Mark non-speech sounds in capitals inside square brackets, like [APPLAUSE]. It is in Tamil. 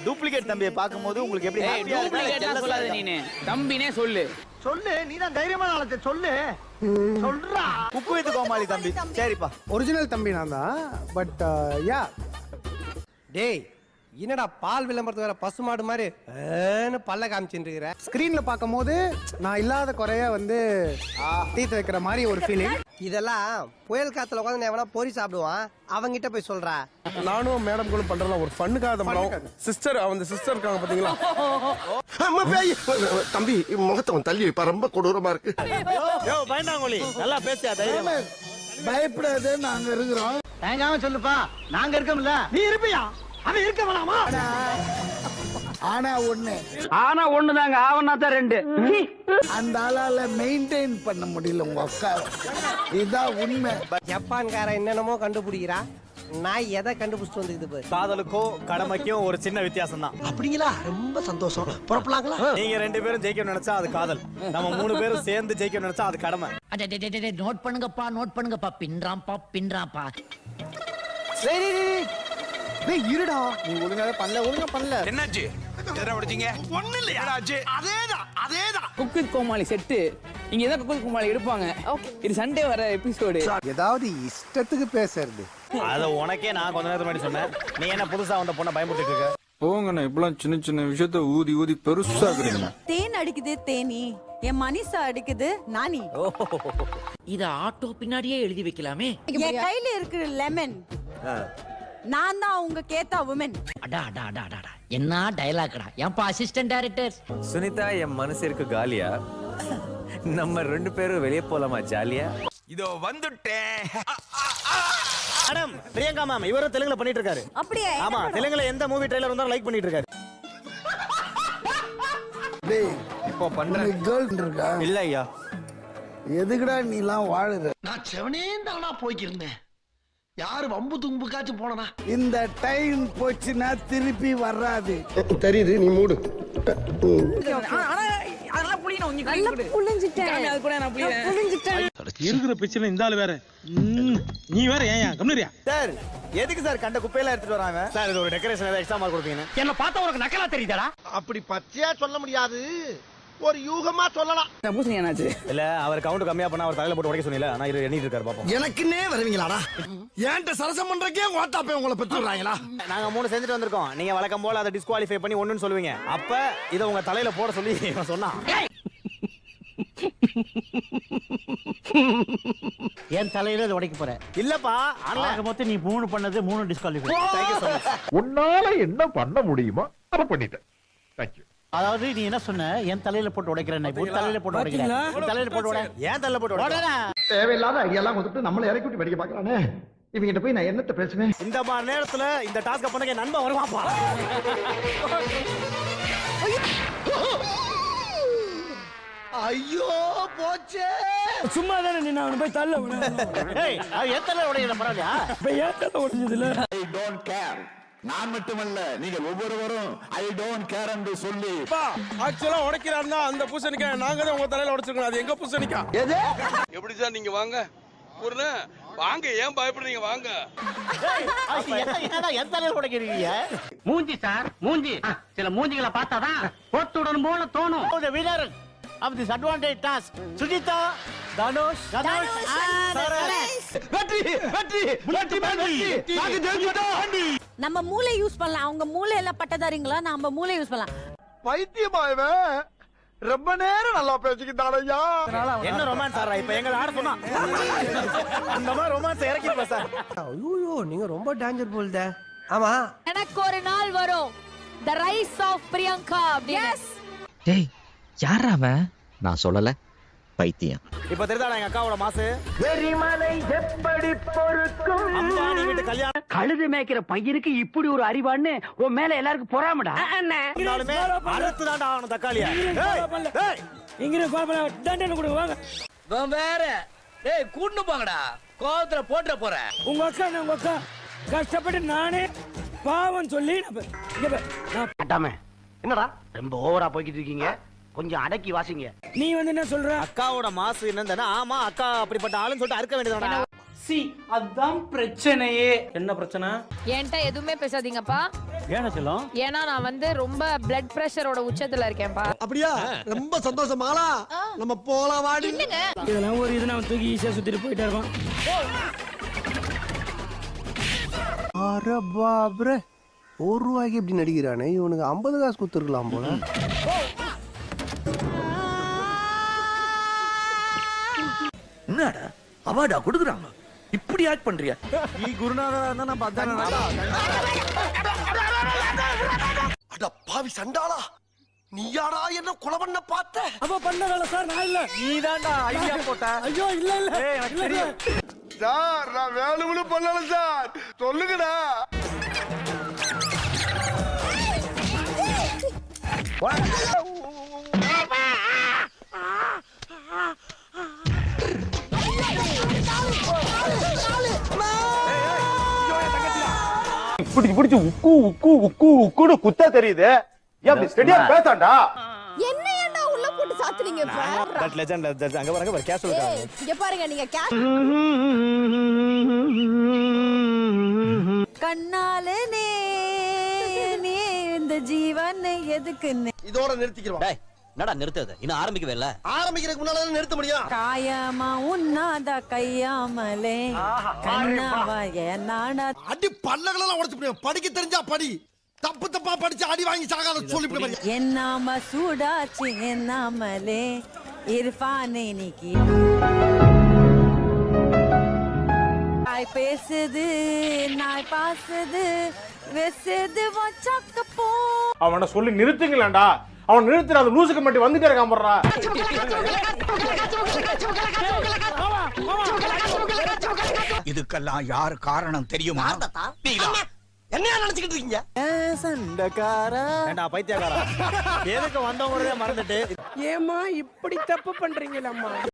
டூப்ளிகேட் தம்பியை பார்க்கும்போது உங்களுக்கு எப்படி டூப்ளிகேட்டா jealous-ஆ சொல்லாத? நீனு. தம்பினே சொல்லு. சொல்லு நீ தான் தைரியமான ஆளத்தை சொல்லு சொல்றா. குக்கு வித் கோமாளி தம்பி. சரிப்பா. ஒரிஜினல் தம்பி நான் தான் பட் யா டேய் என்னடா பால் விளம்பரத்து வேற பசுமாடு மாதிரி ஏன்னு பல்ல காமிச்சுட்டு இருக்கிற ஸ்க்ரீனில் பார்க்கும்போது நான் இல்லாத குறைய வந்து தீர்த்து வைக்கிற மாதிரி ஒரு ஃபீலிங் இதெல்லாம் புயல் காத்துல உட்காந்து எவனா பொறி சாப்பிடுவான் அவங்கிட்ட போய் சொல்றா. நானும் மேடம் கூட பண்றேன் ஒரு ஃபண்ணுக்காக மேடம் சிஸ்டர் அந்த சிஸ்டர் இருக்காங்க பாத்தீங்களா? [LAUGHS] அம்மா, பேய். தம்பி முகத்தை அவன் தள்ளி வைப்பா. ரொம்ப கொடூரமா இருக்கு. யோ பயந்தாங்கோலி நல்லா பேசியா தைரியமா? பயப்படாத நாங்க இருக்கிறோம். தயங்காம சொல்லுப்பா. நாங்க இருக்கோம்ல. நீ இருப்பியா? அவன் இருக்க வேணாமா? ஆனா ஒண்ணு. ஆனா ஒண்ணுதாங்க ஆவனா தான் ரெண்டு. அந்த ஆளால மெயின்டைன் பண்ண முடியல உங்க அக்கா. இதுதான் உண்மை. ஜப்பான்காரன் என்னென்னமோ கண்டுபிடிக்கிறா. நான் எதை கண்டுபிடிச்சிட்டு வந்துக்குது பாரு. காதலுக்கும் கடமைக்கும் ஒரு சின்ன வித்தியாசம் தான் அப்படிங்களா? ரொம்ப சந்தோஷம். புறப்படலாங்களா நீங்க ரெண்டு பேரும் ஜெயிக்கணும்னு நினைச்சா அது காதல். நம்ம மூணு பேரும் சேர்ந்து ஜெயிக்கணும்னு நினைச்சா அது கடமை. நோட் பண்ணுங்கப்பா நோட் பண்ணுங்கப்பா. பின்றாம்பா பின்றாம்பா டேய், டேய். டேய் இருடா. நீ ஒழுங்காவே பண்ணல ஒழுங்கா பண்ணல. என்னாச்சு? எதை உடைச்சீங்க ஒண்ணு இல்லையா? அதேதான் அதேதான் குக்கு கோமாளி செட்டு. இங்க தான் குக்கு கோமாளி எடுப்பாங்க. இது சண்டே வர எபிசோடு ஏதாவது இஷ்டத்துக்கு பேசுறது. அத உனக்கே நான் கொஞ்ச நேரத்துக்கு முன்னாடி சொன்னேன். நீ என்ன புதுசா வந்த பொண்ணை பயமுறுத்திட்டு இருக்க? போங்கண்ணா இப்பெல்லாம் சின்ன சின்ன விஷயத்த ஊதி ஊதி பெருசாக்குறீங்க தேன் அடிக்குது தேனி. என் மனிஷா அடிக்குது நானி இத ஆட்டோ பின்னாடியே எழுதி வைக்கலாமே. என் கையில இருக்கு லெமன் நான் தான் உங்க கேத்தா உமன் அடா அடா அடா அடா, என்ன டயலாக்டா ஏன்பா அசிஸ்டன்ட் டைரக்டர் சுனிதா என் மனசு இருக்கு காலியா? நம்ம ரெண்டு பேரும் வெளியே போலாமா ஜாலியா? இதோ வந்துட்டேன். மேடம் பிரியங்கா மேம் இவரும் தெலுங்குல பண்ணிட்டு இருக்காரு அப்படியே ஆமா தெலுங்குல எந்த மூவி ட்ரைலர் வந்தாலும் லைக் பண்ணிட்டு இருக்காரு டேய் இப்போ பண்ற கேர்ள் இருக்கா? இல்ல ஐயா எதுக்குடா நீ எல்லாம் வாழுற? நான் செவனே தானா போய்க்கிருந்தேன். யாரு வம்பு தும்புக்காச்சும் போனனா? இந்த டைம் போச்சுன்னா திருப்பி வராது. தெரியுது நீ மூடு. இருக்கிற பிரச்சனை இந்த ஆளு வேற. நீ வேற ஏன் கம்னரியா சார் எதுக்கு சார் கண்ட குப்பையெல்லாம் எடுத்துட்டு வராங்க சார் இது ஒரு டெக்கரேஷன் மார்க் கொடுப்பீங்க என்ன பார்த்தா உனக்கு நக்கலா தெரியுதாடா. அப்படி பச்சையா சொல்ல முடியாது. ஒரு யூகமா சொல்லலாம். பூசணி என்னாச்சு? இல்ல அவர் கவுண்ட் கம்மியா பண்ணா அவர் தலையில போட்டு உடைக்க சொன்னீங்க ஆனா இது எண்ணிட்டு இருக்காரு பாப்போம். எனக்குன்னே வருவீங்களாடா? ஏன்ட்ட சரசம் பண்றக்கே ஓட்டாப்பே உங்களை பெற்றுறாங்களா நாங்க மூணு செஞ்சுட்டு வந்திருக்கோம். நீங்க வழக்கம் போல அதை டிஸ்குவாலிஃபை பண்ணி ஒண்ணுன்னு சொல்லுவீங்க. அப்ப இதை உங்க தலையில போட சொல்லி சொன்னான். என் தலையில இதை உடைக்க போற இல்லப்பா ஆனா ஆக மொத்தம் நீ மூணு பண்ணது மூணு டிஸ்காலிஃபை உன்னால என்ன பண்ண முடியுமோ அதை பண்ணிட்டேன். தேங்க்யூ அதாவது நீ என்ன சொன்ன? என் தலையில போட்டு உடைக்கிறேன் உன் தலையில போட்டு உடைக்கிறேன். தலையில போட்டு உடை ஏன் தலையில போட்டு உடைக்க? தேவையில்லாத ஐடியாலாம் கொடுத்துட்டு நம்மள இறக்கி விட்டு படிக்க பாக்குறானே இவங்கிட்ட போய் நான் என்னத்த பேசுவேன்? இந்த மாதிரி நேரத்துல இந்த டாஸ்க் பண்ண என் நண்பன் வருவாப்பா ஐயோ போச்சே. சும்மா தானே நின்று அவனை போய் தள்ள ஏய் அது தலையில உடைக்கிற பரவாயில்லையா? இப்ப ஏன் தள்ள உடஞ்சதுல. நான் மட்டுமல்ல நீங்க ஒவ்வொருவரும் ஐ டோன்ட் கேர் என்று சொல்லி. ஆக்சுவலா உடைக்கிறாருன்னா அந்த பூசணிக்கா நாங்க தான் உங்க தலையில உடைச்சிருக்கோம் அது எங்க பூசணிக்கா? எப்படி சார் நீங்க வாங்க? ஒரு வாங்க ஏன் பயப்படுறீங்க? வாங்க. மூஞ்சி சார் மூஞ்சி. சில மூஞ்சிகளை பார்த்தாதான் போட்டுடன் போல தோணும். Winner of this advantage task Sujitha Dhanush வெற்றி வெற்றி வெற்றி வெற்றி. நாங்க ஜெயிச்சிட்டோம். நம்ம மூளை யூஸ் பண்ணலாம். அவங்க மூளை எல்லாம் பட்டதாரிங்களா? நம்ம மூளை யூஸ் பண்ணலாம். பைத்தியமா இவன்? ரொம்ப நேரம் நல்லா பேசிக்கிட்டாடையா என்ன ரொமான்ஸ் சார் இப்ப எங்களை ஆட சொன்னா. [LAUGHS] அந்த மாதிரி ரொமான்ஸ் இறக்கிப்பா சார். ஐயோ நீங்க ரொம்ப டேஞ்சர் போல்த ஆமா. எனக்கு ஒரு நாள் வரும். The rise of Priyanka yes டேய் யாரா அவன்? நான் சொல்லல. பைத்தியம். இப்ப தெரியுதா எங்க அக்காவோட மாசு? அம்பானி வீட்டு கல்யாணம் கழுது மேய்க்கிற பையனுக்கு இப்படி ஒரு அறிவான்னு உன் மேல எல்லாருக்கும் பொறாமடா? இருந்தாலுமே அறுத்து தாண்டா ஆகணும் தக்காளியா. இங்க தண்டனை கொடுங்க வாங்க. வேற. டேய் கூட்டு போங்கடா. கோவத்துல போட்டுற போற. உங்க அக்கா நான் உங்க அக்கா? கஷ்டப்பட்டு நானே பாவம் சொல்லி என்னடா? ரொம்ப ஓவரா போய்கிட்டு இருக்கீங்க. கொஞ்சம் அடக்கி வாசிங்க. நீ வந்து என்ன சொல்ற? அக்காவோட மாசு என்னன்னா ஆமா அக்கா அப்படிப்பட்ட ஆளுன்னு சொல்லிட்டு அறுக்க வேண்டியதானே சி அதுதான் பிரச்சனையே. என்ன பிரச்சனை? என்கிட்ட எதுவுமே பேசாதீங்கப்பா. ஏன செல்லம்? ஏன்னா நான் வந்து ரொம்ப பிளட் பிரஷரோட உச்சத்துல இருக்கேன்ப்பா. அப்படியா? ரொம்ப சந்தோஷமாலா நம்ம போலாம் வாடி. இதெல்லாம் ஒரு இது நான் தூக்கி ஈஸியா சுத்திட்டு போயிட்டே இருப்பான் அረ பாப்ரே. ஒரு ரூபாய்க்கு இப்படி நடிக்கிறானே? இவனுக்கு ஐம்பது காசு கொடுத்துருக்கலாம் போல. என்னடா? அவார்டா கொடுக்குறாங்க. இப்படி ஆக்ட் பண்றியா? நீ குருநாதரா இருந்தா நான் பார்த்தேன்? அட பாவி சண்டாளா நீயாடா என்ன கொலை பண்ண பார்த்த? அப்ப பண்ண வேலை சார் நான் இல்ல. நீ தான்டா ஐடியா போட்ட. ஐயோ இல்ல இல்ல. தெரியும். சார் நான் வேணும்னு பண்ணல சார். சொல்லுங்கடா. பிடிச்சு பிடிச்சு உக்கு உக்கு உக்கு உக்குன்னு குத்த தெரியுது. ஏன் ஸ்டெடியா பேசாண்டா? என்ன ஏன்டா உள்ள போட்டு சாத்துறீங்க தட் லெஜண்ட் அங்க பாருங்க கேஷுவல் இருக்காங்க இங்க பாருங்க நீங்க கண்ணாலே நீ நீ இந்த ஜீவன் எதுக்குன்னு? இதோட நிறுத்திக்கிறோம் என்னடா நிறுத்தது இன்னும் ஆரம்பிக்கவே இல்ல. ஆரம்பிக்கிறதுக்கு முன்னால நிறுத்த முடியும்? காயமா உண்ணாத கையாமலே. கண்ணாவா ஏனாடா அடி பல்லகளெல்லாம் உடைச்சு முடியும் படிக்க தெரிஞ்சா படி. தப்பு தப்பா படிச்சு அடி வாங்கி சாகாத சொல்லி என்னாம சூடாச்சு என்னாமலே. இர்ஃபானே நீக்கி. நாய் பேசுது நாய் பாசுது வெசுது வச்சக்க போ. அவனை சொல்லி நிறுத்துங்களேன்டா. அவன் நிறுத்துற அந்த லூசுக்கு மட்டும் வந்துட்டே இருக்கான் போடுறா. இதுக்கெல்லாம் யார் காரணம் தெரியுமா? என்ன நினைச்சுக்கிட்டு இருக்கீங்க? சண்டக்காரா. ஏண்டா பைத்தியக்காரா? எதுக்கு வந்தவங்க மறந்துட்டு? ஏமா இப்படி தப்பு பண்றீங்களம்மா?